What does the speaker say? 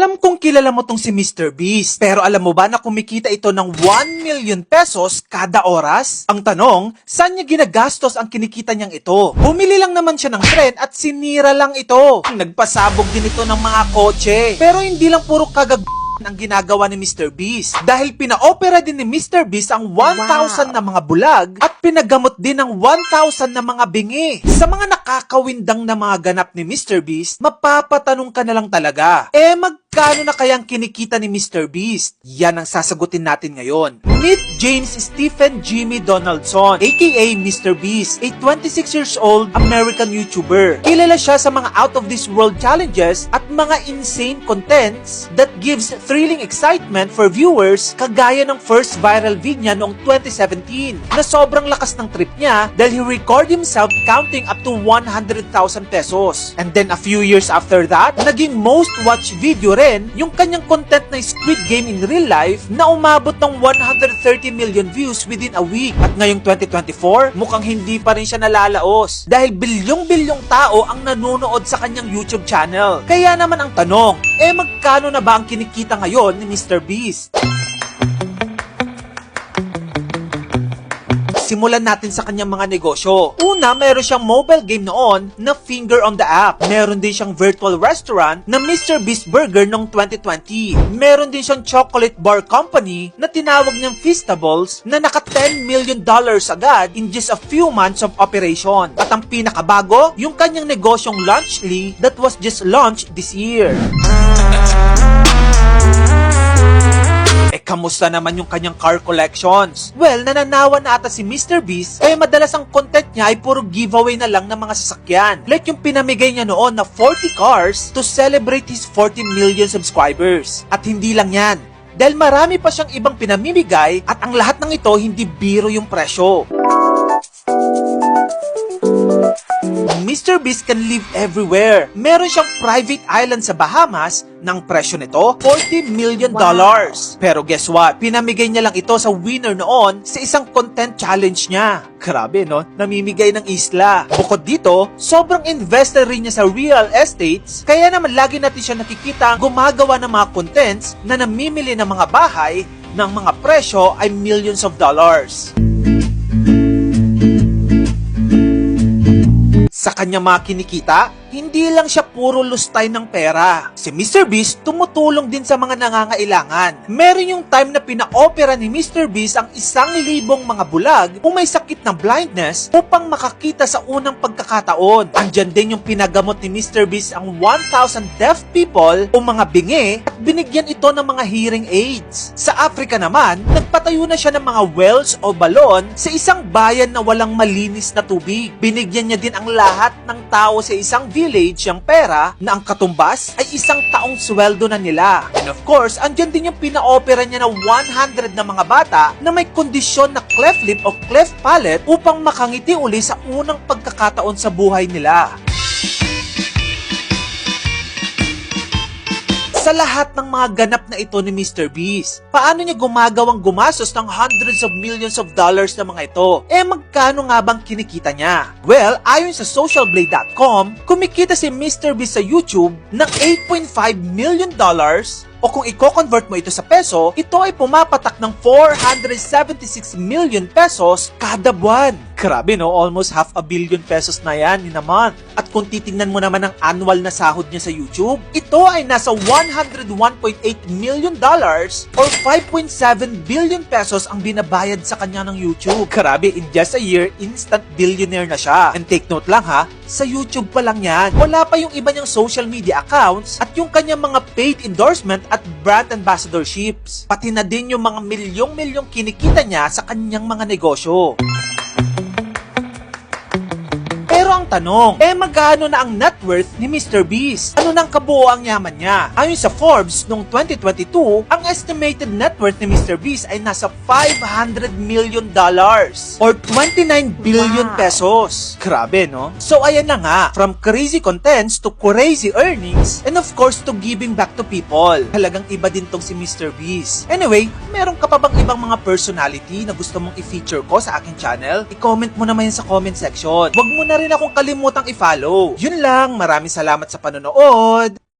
Alam kong kilala mo tong si Mr. Beast, pero alam mo ba na kumikita ito ng 1 million pesos kada oras? Ang tanong, saan niya ginagastos ang kinikita niyang ito? Bumili lang naman siya ng tren at sinira lang ito. Nagpasabog din ito ng mga kotse. Pero hindi lang puro kagag ang ginagawa ni Mr. Beast dahil pina-opera din ni Mr. Beast ang 1,000 na mga bulag at pinagamot din ng 1,000 na mga bingi. Sa mga nakakawindang na mga ganap ni Mr. Beast, mapapatanong ka na lang talaga, eh magkano na kayang kinikita ni Mr. Beast? Yan ang sasagutin natin ngayon. Meet James Stephen Jimmy Donaldson, aka Mr. Beast, a 26 years old American YouTuber. Kilala siya sa mga out of this world challenges at mga insane contents that gives thrilling excitement for viewers kagaya ng first viral vid niya noong 2017 na sobrang lakas ng trip niya dahil he record himself counting up to 100,000 pesos. And then a few years after that, naging most watched video rin yung kanyang content na Squid Game in real life na umabot ng 130 million views within a week. At ngayong 2024, mukhang hindi pa rin siya nalalaos dahil bilyong-bilyong tao ang nanonood sa kanyang YouTube channel. Kaya naman ang tanong, eh magkano na ba ang kinikita ngayon ni Mr. Beast? Simulan natin sa kanyang mga negosyo. Una, meron siyang mobile game noon na Finger on the App. Meron din siyang virtual restaurant na Mr. Beast Burger noong 2020. Meron din siyang chocolate bar company na tinawag niyang Feastables na naka 10 million dollars agad in just a few months of operation. At ang pinakabago, yung kanyang negosyong Lunchly that was just launched this year. Eh, kamusta naman yung kanyang car collections? Well, nananawa na ata si Mr. Beast, kaya madalas ang content niya ay puro giveaway na lang ng mga sasakyan. Like yung pinamigay niya noon na 40 cars to celebrate his 40 million subscribers. At hindi lang yan, dahil marami pa siyang ibang pinamimigay at ang lahat ng ito hindi biro yung presyo. Mr. Beast can live everywhere. Meron siyang private island sa Bahamas ng presyo nito, 40 million dollars. Pero guess what? Pinamigay niya lang ito sa winner noon sa isang content challenge niya. Grabe no? Namimigay ng isla. Bukod dito, sobrang investor rin niya sa real estates, kaya naman lagi natin siya nakikita gumagawa ng mga contents na namimili ng mga bahay ng mga presyo ay millions of dollars. Sa kanya mga kinikita, hindi lang siya puro lustay ng pera. Si Mr. Beast tumutulong din sa mga nangangailangan. Meron yung time na pina-opera ni Mr. Beast ang isang libong mga bulag kung may sakit ng blindness upang makakita sa unang pagkakataon. Andyan din yung pinagamot ni Mr. Beast ang 1,000 deaf people o mga bingi at binigyan ito ng mga hearing aids. Sa Africa naman, nagpatayo na siya ng mga wells o balon sa isang bayan na walang malinis na tubig. Binigyan niya din ang lahat ng tao sa isang village yung pera na ang katumbas ay isang taong sweldo na nila. And of course, andyan din yung pina-opera niya na 100 na mga bata na may kondisyon na cleft lip o cleft palate upang makangiti uli sa unang pagkakataon sa buhay nila. Sa lahat ng mga ganap na ito ni Mr. Beast, paano niya gumagawang gumastos ng hundreds of millions of dollars na mga ito? Eh magkano nga bang kinikita niya? Well, ayon sa socialblade.com, kumikita si Mr. Beast sa YouTube ng 8.5 million dollars o kung i-convert mo ito sa peso, ito ay pumapatak ng 476 million pesos kada buwan. Grabe no, almost half a billion pesos na yan in a month. At kung titingnan mo naman ang annual na sahod niya sa YouTube, ito ay nasa 101.8 million dollars or 5.7 billion pesos ang binabayad sa kanya ng YouTube. Grabe, in just a year, instant billionaire na siya. And take note lang ha, sa YouTube pa lang yan. Wala pa yung iba niyang social media accounts at yung kanyang mga paid endorsement at brand ambassadorships. Pati na din yung mga milyong-milyong kinikita niya sa kanyang mga negosyo. Tanong, eh magkano na ang net worth ni Mr. Beast? Ano nang kabuoang yaman niya? Ayon sa Forbes, noong 2022, ang estimated net worth ni Mr. Beast ay nasa 500 million dollars or 29 billion Wow. pesos. Grabe, no? So ayan na nga, from crazy contents to crazy earnings and of course to giving back to people. Halagang iba din tong si Mr. Beast. Anyway, meron ka pa bang ibang mga personality na gusto mong i-feature ko sa aking channel? I-comment mo naman yan sa comment section. Huwag mo na rin akong kalimutang i-follow. Yun lang, maraming salamat sa panonood.